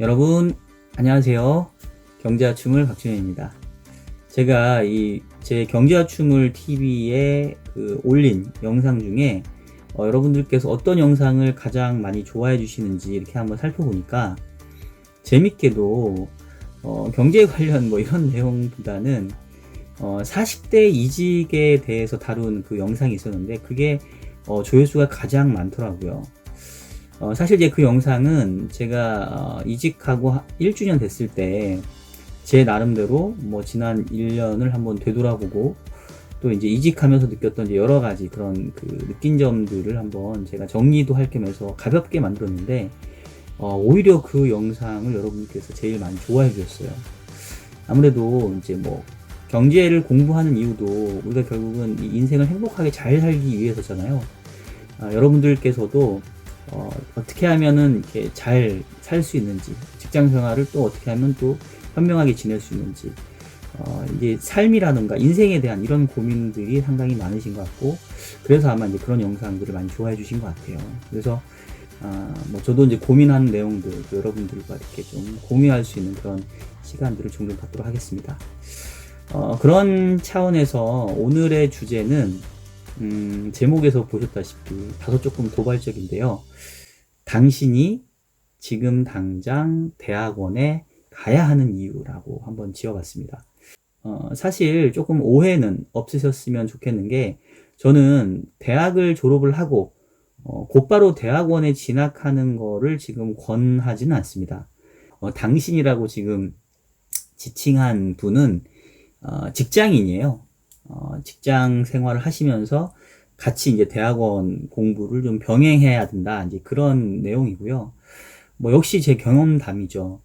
여러분 안녕하세요. 경제화충을 박준현입니다. 제가 이 제 경제화충을 TV에 그 올린 영상 중에 어, 여러분들께서 어떤 영상을 가장 많이 좋아해 주시는지 이렇게 한번 살펴보니까 재밌게도 어, 경제 관련 뭐 이런 내용보다는 어, 40대 이직에 대해서 다룬 그 영상이 있었는데 그게 어, 조회수가 가장 많더라고요. 어, 사실 이제 그 영상은 제가 어, 이직하고 하- 1주년 됐을 때 제 나름대로 뭐 지난 1년을 한번 되돌아보고 또 이제 이직하면서 느꼈던 이제 여러 가지 그런 그 느낀 점들을 한번 제가 정리도 할 겸해서 가볍게 만들었는데 어, 오히려 그 영상을 여러분께서 제일 많이 좋아해 주셨어요. 아무래도 이제 뭐 경제를 공부하는 이유도 우리가 결국은 이 인생을 행복하게 잘 살기 위해서잖아요. 아, 여러분들께서도 어, 어떻게 하면은 이렇게 잘 살 수 있는지, 직장 생활을 또 어떻게 하면 또 현명하게 지낼 수 있는지, 어, 이제 삶이라든가 인생에 대한 이런 고민들이 상당히 많으신 것 같고, 그래서 아마 이제 그런 영상들을 많이 좋아해 주신 것 같아요. 그래서, 아, 뭐 저도 이제 고민하는 내용들, 또 여러분들과 이렇게 좀 공유할 수 있는 그런 시간들을 종종 갖도록 하겠습니다. 어, 그런 차원에서 오늘의 주제는, 음, 제목에서 보셨다시피 다소 조금 도발적인데요. 당신이 지금 당장 대학원에 가야 하는 이유라고 한번 지어봤습니다. 어, 사실 조금 오해는 없으셨으면 좋겠는 게 저는 대학을 졸업을 하고 어, 곧바로 대학원에 진학하는 거를 지금 권하지는 않습니다. 어, 당신이라고 지금 지칭한 분은 어, 직장인이에요. 어, 직장 생활을 하시면서 같이 이제 대학원 공부를 좀 병행해야 된다. 이제 그런 내용이고요. 뭐 역시 제 경험담이죠.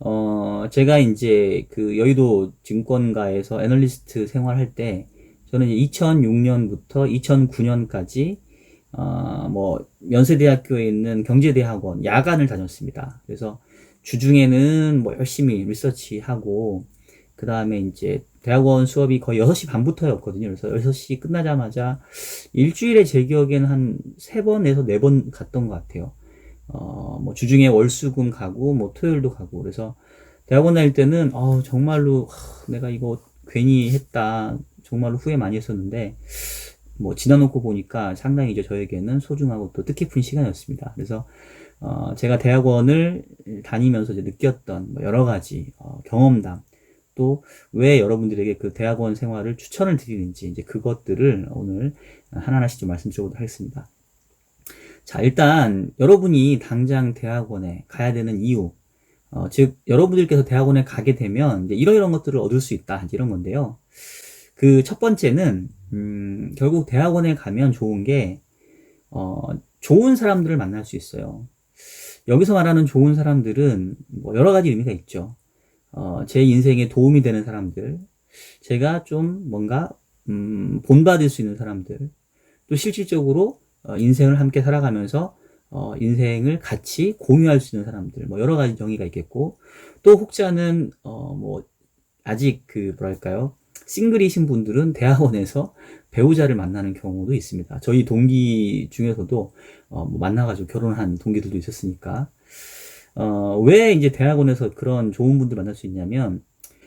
어, 제가 이제 그 여의도 증권가에서 애널리스트 생활할 때 저는 이제 2006년부터 2009년까지 어, 뭐 연세대학교에 있는 경제대학원 야간을 다녔습니다. 그래서 주중에는 뭐 열심히 리서치하고 그 다음에 이제 대학원 수업이 거의 6시 반부터였거든요. 그래서 6시 끝나자마자 일주일에 제 기억에는 한 3번에서 4번 갔던 것 같아요. 어, 뭐 주중에 월수금 가고 뭐 토요일도 가고 그래서 대학원 다닐 때는 어, 정말로 하, 내가 이거 괜히 했다. 정말로 후회 많이 했었는데 뭐 지나놓고 보니까 상당히 이제 저에게는 소중하고 또 뜻깊은 시간이었습니다. 그래서 어, 제가 대학원을 다니면서 이제 느꼈던 뭐 여러 가지 어, 경험담 또 왜 여러분들에게 그 대학원 생활을 추천을 드리는지 이제 그것들을 오늘 하나하나씩 좀 말씀드리도록 하겠습니다. 자, 일단 여러분이 당장 대학원에 가야 되는 이유, 어, 즉 여러분들께서 대학원에 가게 되면 이제 이러이러한 것들을 얻을 수 있다 이런 건데요. 그 첫 번째는 음, 결국 대학원에 가면 좋은 게 어, 좋은 사람들을 만날 수 있어요. 여기서 말하는 좋은 사람들은 뭐 여러 가지 의미가 있죠. 어, 제 인생에 도움이 되는 사람들, 제가 좀 뭔가 음, 본받을 수 있는 사람들, 또 실질적으로 어, 인생을 함께 살아가면서 어, 인생을 같이 공유할 수 있는 사람들, 뭐 여러 가지 정의가 있겠고, 또 혹자는 어, 뭐 아직 그 뭐랄까요, 싱글이신 분들은 대학원에서 배우자를 만나는 경우도 있습니다. 저희 동기 중에서도 어, 뭐 만나가지고 결혼한 동기들도 있었으니까. 어, 왜 이제 대학원에서 그런 좋은 분들 만날 수 있냐면,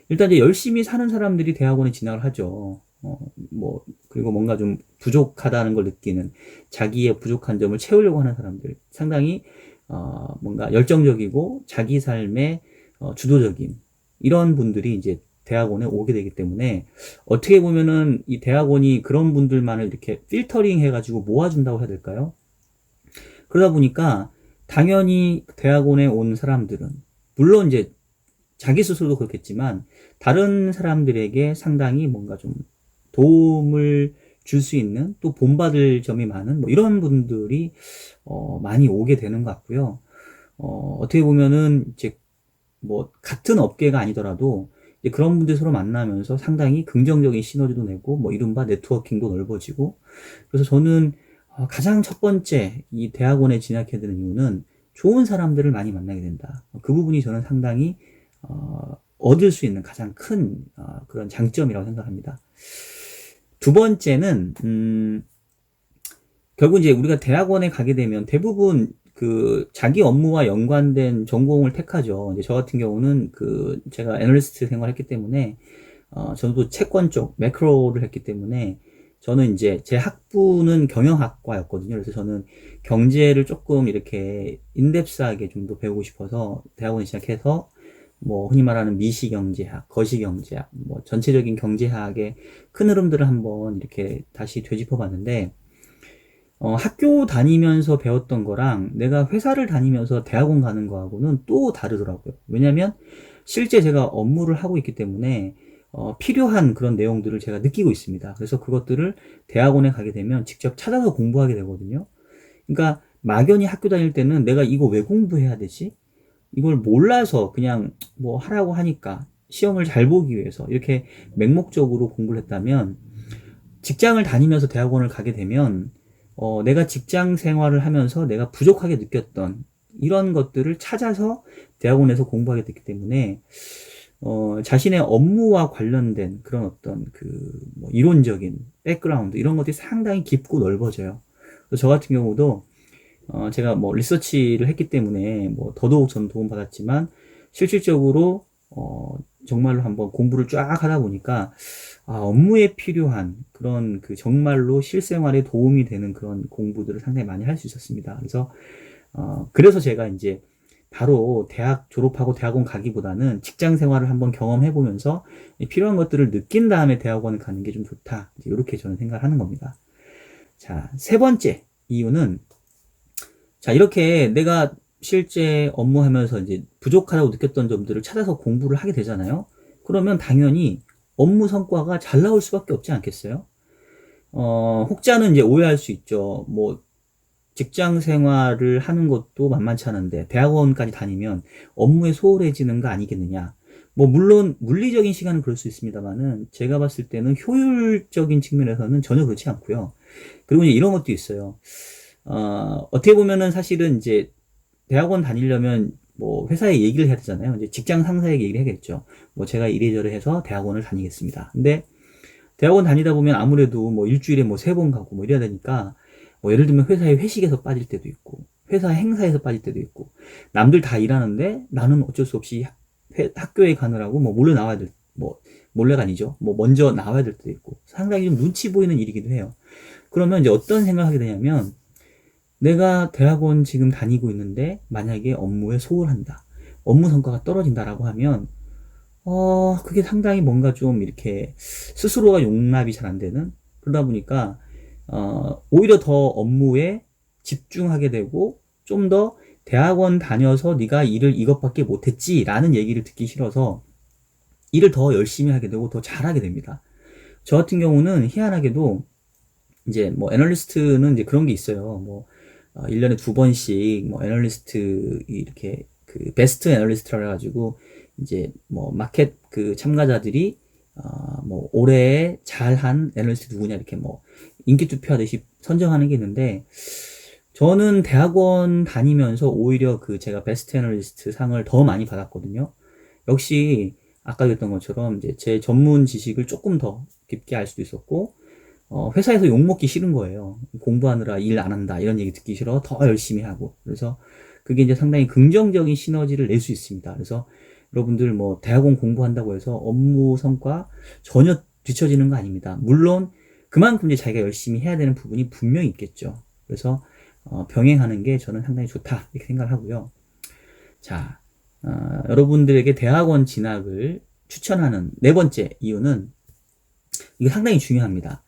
일단 이제 열심히 사는 사람들이 대학원에 진학을 하죠. 어, 뭐, 그리고 뭔가 좀 부족하다는 걸 느끼는 자기의 부족한 점을 채우려고 하는 사람들. 상당히, 어, 뭔가 열정적이고 자기 삶의 어, 주도적인 이런 분들이 이제 대학원에 오게 되기 때문에 어떻게 보면은 이 대학원이 그런 분들만을 이렇게 필터링 해가지고 모아준다고 해야 될까요? 그러다 보니까 당연히 대학원에 온 사람들은 물론 이제 자기 스스로도 그렇겠지만 다른 사람들에게 상당히 뭔가 좀 도움을 줄 수 있는 또 본받을 점이 많은 뭐 이런 분들이 어 많이 오게 되는 것 같고요. 어 어떻게 보면은 이제 뭐 같은 업계가 아니더라도 이제 그런 분들 서로 만나면서 상당히 긍정적인 시너지도 내고 뭐 이른바 네트워킹도 넓어지고 그래서 저는 어, 가장 첫 번째 이 대학원에 진학해야 되는 이유는 좋은 사람들을 많이 만나게 된다. 그 부분이 저는 상당히 어, 얻을 수 있는 가장 큰 어, 그런 장점이라고 생각합니다. 두 번째는 음, 결국 이제 우리가 대학원에 가게 되면 대부분 그 자기 업무와 연관된 전공을 택하죠. 이제 저 같은 경우는 그 제가 애널리스트 생활했기 때문에 어 저도 채권 쪽 매크로를 했기 때문에 저는 이제 제 학부는 경영학과였거든요. 그래서 저는 경제를 조금 이렇게 인덱스하게 좀 더 배우고 싶어서 대학원 시작해서 뭐 흔히 말하는 미시경제학, 거시경제학, 뭐 전체적인 경제학의 큰 흐름들을 한번 이렇게 다시 되짚어 봤는데 어, 학교 다니면서 배웠던 거랑 내가 회사를 다니면서 대학원 가는 거하고는 또 다르더라고요. 왜냐면 실제 제가 업무를 하고 있기 때문에 어, 필요한 그런 내용들을 제가 느끼고 있습니다. 그래서 그것들을 대학원에 가게 되면 직접 찾아서 공부하게 되거든요. 그러니까 막연히 학교 다닐 때는 내가 이거 왜 공부해야 되지? 이걸 몰라서 그냥 뭐 하라고 하니까 시험을 잘 보기 위해서 이렇게 맹목적으로 공부를 했다면 직장을 다니면서 대학원을 가게 되면 어, 내가 직장 생활을 하면서 내가 부족하게 느꼈던 이런 것들을 찾아서 대학원에서 공부하게 됐기 때문에 어, 자신의 업무와 관련된 그런 어떤 그 뭐 이론적인 백그라운드 이런 것들이 상당히 깊고 넓어져요. 저 같은 경우도 어, 제가 뭐 리서치를 했기 때문에 뭐 더더욱 저는 도움받았지만 실질적으로 어, 정말로 한번 공부를 쫙 하다 보니까 아, 업무에 필요한 그런 그 정말로 실생활에 도움이 되는 그런 공부들을 상당히 많이 할 수 있었습니다. 그래서 어, 그래서 제가 이제 바로 대학 졸업하고 대학원 가기보다는 직장 생활을 한번 경험해 보면서 필요한 것들을 느낀 다음에 대학원을 가는 게 좀 좋다. 이렇게 저는 생각을 하는 겁니다. 자, 세 번째 이유는 자, 이렇게 내가 실제 업무하면서 이제 부족하다고 느꼈던 점들을 찾아서 공부를 하게 되잖아요. 그러면 당연히 업무 성과가 잘 나올 수밖에 없지 않겠어요? 어, 혹자는 이제 오해할 수 있죠. 뭐, 직장 생활을 하는 것도 만만치 않은데, 대학원까지 다니면 업무에 소홀해지는 거 아니겠느냐. 뭐, 물론, 물리적인 시간은 그럴 수 있습니다만은, 제가 봤을 때는 효율적인 측면에서는 전혀 그렇지 않고요. 그리고 이제 이런 것도 있어요. 어, 어떻게 보면은 사실은 이제, 대학원 다니려면 뭐 회사에 얘기를 해야 되잖아요. 이제 직장 상사에게 얘기를 해야겠죠. 뭐 제가 이래저래 해서 대학원을 다니겠습니다. 근데 대학원 다니다 보면 아무래도 뭐 일주일에 뭐 세 번 가고 뭐 이래야 되니까 뭐 예를 들면 회사의 회식에서 빠질 때도 있고 회사 행사에서 빠질 때도 있고 남들 다 일하는데 나는 어쩔 수 없이 회, 학교에 가느라고 뭐 몰래 나와야 될 뭐 몰래가 아니죠. 뭐 먼저 나와야 될 때도 있고 상당히 좀 눈치 보이는 일이기도 해요. 그러면 이제 어떤 생각을 하게 되냐면 내가 대학원 지금 다니고 있는데 만약에 업무에 소홀한다. 업무 성과가 떨어진다라고 하면 어, 그게 상당히 뭔가 좀 이렇게 스스로가 용납이 잘 안 되는 그러다 보니까 어, 오히려 더 업무에 집중하게 되고 좀 더 대학원 다녀서 네가 일을 이것밖에 못했지라는 얘기를 듣기 싫어서 일을 더 열심히 하게 되고 더 잘하게 됩니다. 저 같은 경우는 희한하게도 이제 뭐 애널리스트는 이제 그런 게 있어요. 뭐 어, 1년에 두 번씩 뭐 애널리스트 이렇게 그 베스트 애널리스트라 해가지고 이제 뭐 마켓 그 참가자들이 어뭐 올해 잘한 애널리스트 누구냐 이렇게 뭐 인기 투표하듯이 선정하는 게 있는데 저는 대학원 다니면서 오히려 그 제가 베스트 애널리스트 상을 더 많이 받았거든요. 역시 아까 그랬던 것처럼 이제 제 전문 지식을 조금 더 깊게 알 수도 있었고 어, 회사에서 욕먹기 싫은 거예요. 공부하느라 일 안 한다. 이런 얘기 듣기 싫어. 더 열심히 하고. 그래서 그게 이제 상당히 긍정적인 시너지를 낼 수 있습니다. 그래서 여러분들 뭐 대학원 공부한다고 해서 업무 성과 전혀 뒤처지는 거 아닙니다. 물론 그만큼 이제 자기가 열심히 해야 되는 부분이 분명히 있겠죠. 그래서 어, 병행하는 게 저는 상당히 좋다. 이렇게 생각을 하고요. 자, 어, 여러분들에게 대학원 진학을 추천하는 네 번째 이유는 이게 상당히 중요합니다.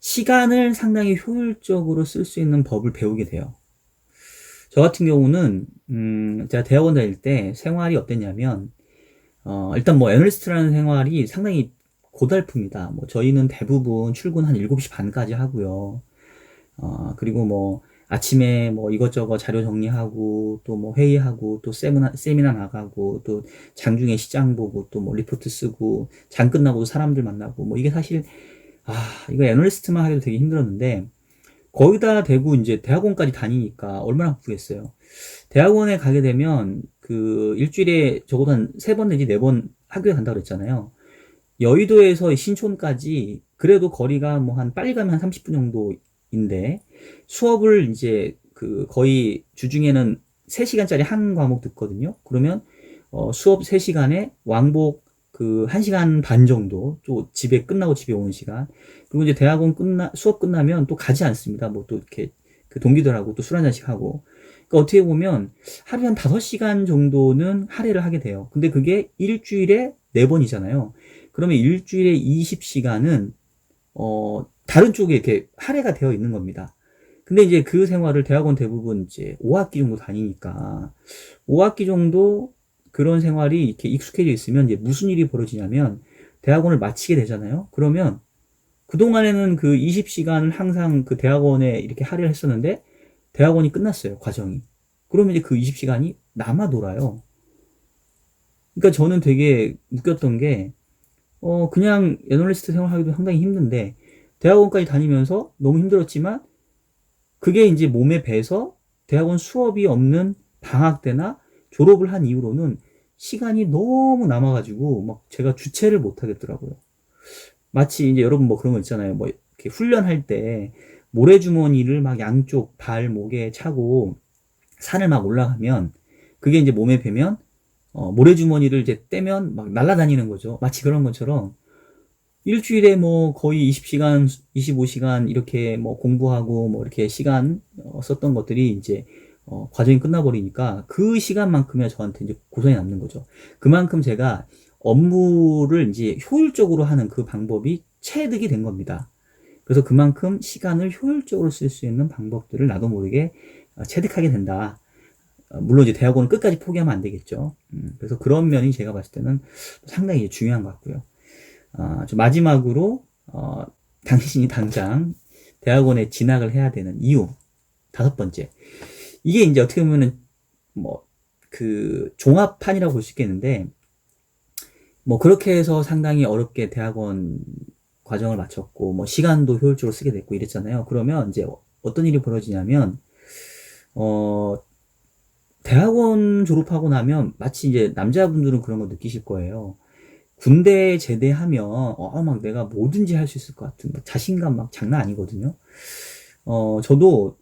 시간을 상당히 효율적으로 쓸 수 있는 법을 배우게 돼요. 저 같은 경우는 음, 제가 대학원 다닐 때 생활이 어땠냐면 어, 일단 뭐 애널리스트라는 생활이 상당히 고달픕니다. 뭐 저희는 대부분 출근 한 7시 반까지 하고요. 어, 그리고 뭐 아침에 뭐 이것저것 자료 정리하고 또 뭐 회의하고 또 세미나, 세미나 나가고 또 장중에 시장 보고 또 뭐 리포트 쓰고 장 끝나고도 사람들 만나고 뭐 이게 사실 아, 이거 애널리스트만 하기도 되게 힘들었는데, 거기다 대고 이제 대학원까지 다니니까 얼마나 바쁘겠어요. 대학원에 가게 되면 그 일주일에 적어도 한 세 번 내지 네 번 학교에 간다고 그랬잖아요. 여의도에서 신촌까지 그래도 거리가 뭐 한 빨리 가면 한 30분 정도인데 수업을 이제 그 거의 주중에는 3시간짜리 한 과목 듣거든요. 그러면 어, 수업 3시간에 왕복 그 1시간 반 정도 또 집에 끝나고 집에 오는 시간 그리고 이제 대학원 끝나 수업 끝나면 또 가지 않습니다. 뭐 또 이렇게 그 동기들하고 또 술 한잔씩 하고 그러니까 어떻게 보면 하루에 한 5시간 정도는 할애를 하게 돼요. 근데 그게 일주일에 4번이잖아요. 그러면 일주일에 20시간은 어 다른 쪽에 이렇게 할애가 되어 있는 겁니다. 근데 이제 그 생활을 대학원 대부분 이제 5학기 정도 다니니까 5학기 정도 그런 생활이 이렇게 익숙해져 있으면 이제 무슨 일이 벌어지냐면 대학원을 마치게 되잖아요. 그러면 그동안에는 그 20시간을 항상 그 대학원에 이렇게 할애를 했었는데 대학원이 끝났어요. 과정이. 그러면 이제 그 20시간이 남아 돌아요. 그러니까 저는 되게 웃겼던 게 어, 그냥 애널리스트 생활하기도 상당히 힘든데, 대학원까지 다니면서 너무 힘들었지만, 그게 이제 몸에 배서 대학원 수업이 없는 방학 때나 졸업을 한 이후로는 시간이 너무 남아가지고, 막 제가 주체를 못 하겠더라고요. 마치 이제 여러분 뭐 그런 거 있잖아요. 뭐 이렇게 훈련할 때 모래주머니를 막 양쪽 발, 목에 차고 산을 막 올라가면, 그게 이제 몸에 배면 어, 모래주머니를 이제 떼면 막 날아다니는 거죠. 마치 그런 것처럼 일주일에 뭐 거의 20시간, 25시간 이렇게 뭐 공부하고 뭐 이렇게 시간 어, 썼던 것들이 이제 어, 과정이 끝나버리니까 그 시간만큼이야 저한테 이제 고생이 남는 거죠. 그만큼 제가 업무를 이제 효율적으로 하는 그 방법이 체득이 된 겁니다. 그래서 그만큼 시간을 효율적으로 쓸 수 있는 방법들을 나도 모르게 어, 체득하게 된다. 어, 물론 이제 대학원은 끝까지 포기하면 안 되겠죠. 음, 그래서 그런 면이 제가 봤을 때는 상당히 중요한 것 같고요. 어, 마지막으로 어, 당신이 당장 대학원에 진학을 해야 되는 이유 다섯 번째 이게 이제 어떻게 보면은 뭐 그 종합판이라고 볼 수 있겠는데 뭐 그렇게 해서 상당히 어렵게 대학원 과정을 마쳤고 뭐 시간도 효율적으로 쓰게 됐고 이랬잖아요. 그러면 이제 어떤 일이 벌어지냐면 어 대학원 졸업하고 나면 마치 이제 남자분들은 그런 거 느끼실 거예요. 군대 제대하면 어 막 내가 뭐든지 할 수 있을 것 같은 막 자신감 막 장난 아니거든요. 어 저도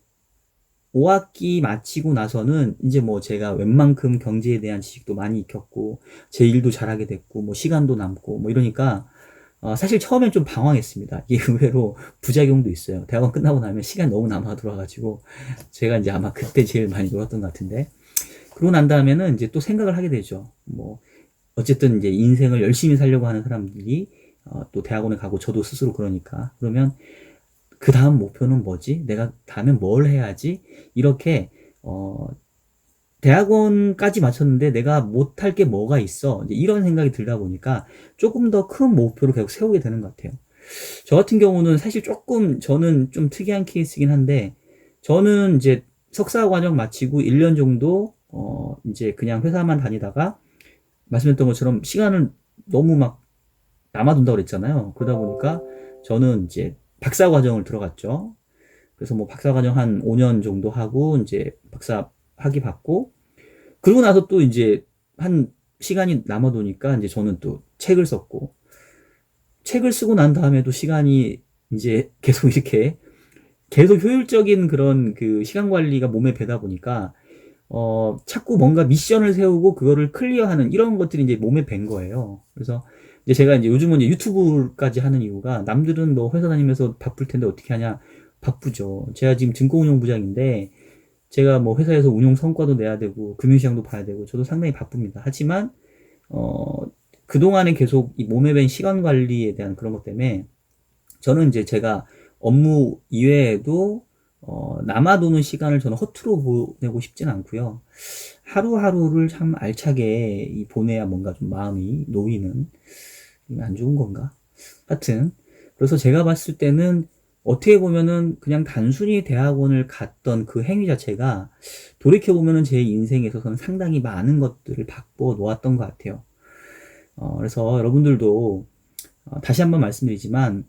5학기 마치고 나서는 이제 뭐 제가 웬만큼 경제에 대한 지식도 많이 익혔고 제 일도 잘하게 됐고 뭐 시간도 남고 뭐 이러니까 어 사실 처음엔 좀 방황했습니다. 이게 의외로 부작용도 있어요. 대학원 끝나고 나면 시간 너무 남아 돌아가지고 제가 이제 아마 그때 제일 많이 놀았던 것 같은데 그러고 난 다음에는 이제 또 생각을 하게 되죠. 뭐 어쨌든 이제 인생을 열심히 살려고 하는 사람들이 어, 또 대학원에 가고 저도 스스로 그러니까 그러면 그 다음 목표는 뭐지? 내가 다음에 뭘 해야지? 이렇게 어 대학원까지 마쳤는데 내가 못할 게 뭐가 있어? 이런 생각이 들다 보니까 조금 더 큰 목표를 계속 세우게 되는 것 같아요. 저 같은 경우는 사실 조금 저는 좀 특이한 케이스긴 한데 저는 이제 석사 과정 마치고 1년 정도 어, 이제 그냥 회사만 다니다가 말씀했던 것처럼 시간을 너무 막 남아둔다고 그랬잖아요. 그러다 보니까 저는 이제 박사 과정을 들어갔죠. 그래서 뭐 박사 과정 한 5년 정도 하고 이제 박사 학위 받고 그러고 나서 또 이제 한 시간이 남아도니까 이제 저는 또 책을 썼고 책을 쓰고 난 다음에도 시간이 이제 계속 이렇게 계속 효율적인 그런 그 시간 관리가 몸에 배다 보니까 어, 자꾸 뭔가 미션을 세우고 그거를 클리어하는 이런 것들이 이제 몸에 밴 거예요. 그래서 이제 제가 이제 요즘은 이제 유튜브까지 하는 이유가 남들은 뭐 회사 다니면서 바쁠 텐데 어떻게 하냐 바쁘죠. 제가 지금 증권운용부장인데 제가 뭐 회사에서 운용 성과도 내야 되고 금융시장도 봐야 되고 저도 상당히 바쁩니다. 하지만 어 그동안에 계속 이 몸에 밴 시간 관리에 대한 그런 것 때문에 저는 이제 제가 업무 이외에도 어, 남아도는 시간을 저는 허투루 보내고 싶진 않고요. 하루하루를 참 알차게 보내야 뭔가 좀 마음이 놓이는 안 좋은 건가? 하여튼 그래서 제가 봤을 때는 어떻게 보면은 그냥 단순히 대학원을 갔던 그 행위 자체가 돌이켜 보면은 제 인생에 있어서는 상당히 많은 것들을 바꿔 놓았던 것 같아요. 어, 그래서 여러분들도 어, 다시 한번 말씀드리지만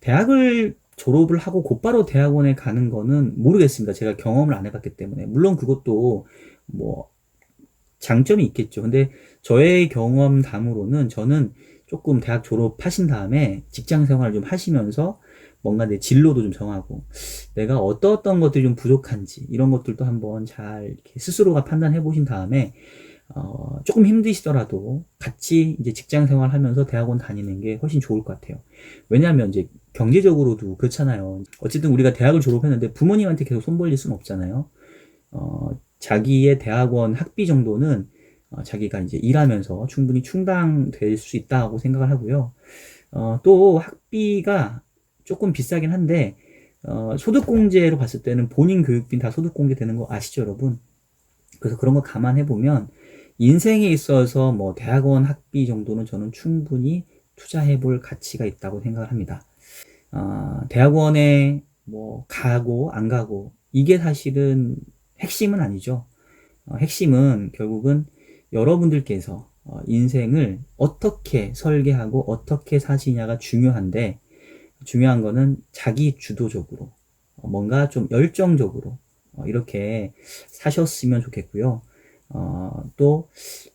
대학을 졸업을 하고 곧바로 대학원에 가는 거는 모르겠습니다. 제가 경험을 안 해봤기 때문에. 물론 그것도 뭐 장점이 있겠죠. 근데 저의 경험 담으로는 저는 조금 대학 졸업하신 다음에 직장 생활을 좀 하시면서 뭔가 내 진로도 좀 정하고 내가 어떤 어떤 것들이 좀 부족한지 이런 것들도 한번 잘 스스로가 판단해 보신 다음에 어, 조금 힘드시더라도 같이 이제 직장 생활하면서 대학원 다니는 게 훨씬 좋을 것 같아요. 왜냐하면 이제 경제적으로도 그렇잖아요. 어쨌든 우리가 대학을 졸업했는데 부모님한테 계속 손 벌릴 수는 없잖아요. 어, 자기의 대학원 학비 정도는 어, 자기가 이제 일하면서 충분히 충당될 수 있다고 생각을 하고요. 어, 또 학비가 조금 비싸긴 한데 어, 소득공제로 봤을 때는 본인 교육비 다 소득공제 되는 거 아시죠, 여러분? 그래서 그런 거 감안해 보면 인생에 있어서 뭐 대학원 학비 정도는 저는 충분히 투자해 볼 가치가 있다고 생각을 합니다. 어, 대학원에 뭐 가고 안 가고 이게 사실은 핵심은 아니죠. 어, 핵심은 결국은 여러분들께서 어, 인생을 어떻게 설계하고 어떻게 사시냐가 중요한데 중요한 거는 자기 주도적으로 어, 뭔가 좀 열정적으로 어, 이렇게 사셨으면 좋겠고요. 어, 또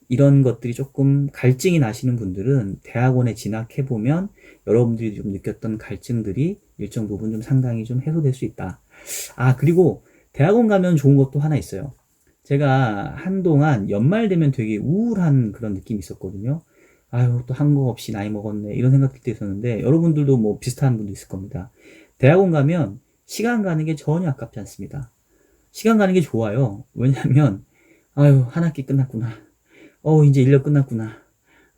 이런 것들이 조금 갈증이 나시는 분들은 대학원에 진학해 보면 여러분들이 좀 느꼈던 갈증들이 일정 부분 좀 상당히 좀 해소될 수 있다. 아 그리고 대학원 가면 좋은 것도 하나 있어요. 제가 한동안 연말 되면 되게 우울한 그런 느낌이 있었거든요. 아유, 또 한 거 없이 나이 먹었네. 이런 생각들 도 있었는데, 여러분들도 뭐 비슷한 분도 있을 겁니다. 대학원 가면 시간 가는 게 전혀 아깝지 않습니다. 시간 가는 게 좋아요. 왜냐면, 아유, 한 학기 끝났구나. 어, 이제 1년 끝났구나.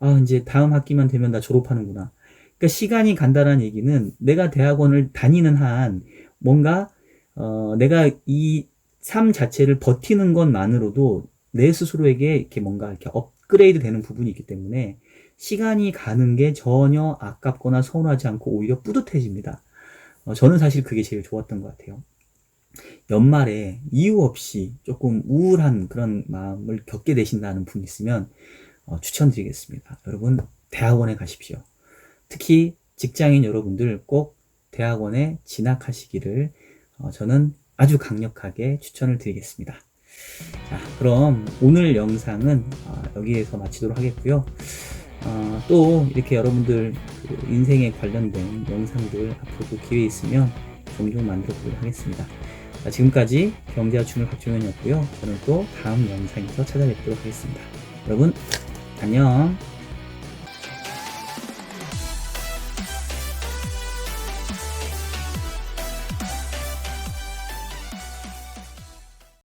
아, 이제 다음 학기만 되면 나 졸업하는구나. 그러니까 시간이 간다는 얘기는 내가 대학원을 다니는 한 뭔가, 어, 내가 이 삶 자체를 버티는 것만으로도 내 스스로에게 이렇게 뭔가 이렇게 업그레이드 되는 부분이 있기 때문에 시간이 가는 게 전혀 아깝거나 서운하지 않고 오히려 뿌듯해집니다. 어, 저는 사실 그게 제일 좋았던 것 같아요. 연말에 이유 없이 조금 우울한 그런 마음을 겪게 되신다는 분 있으면 어, 추천드리겠습니다. 여러분 대학원에 가십시오. 특히 직장인 여러분들 꼭 대학원에 진학하시기를 어, 저는 아주 강력하게 추천을 드리겠습니다. 자, 그럼 오늘 영상은 어, 여기에서 마치도록 하겠고요. 어, 또 이렇게 여러분들 그 인생에 관련된 영상들 앞으로도 기회 있으면 종종 만들어 보도록 하겠습니다. 자, 지금까지 경제와 춤을 박종현이었고요. 저는 또 다음 영상에서 찾아뵙도록 하겠습니다. 여러분 안녕.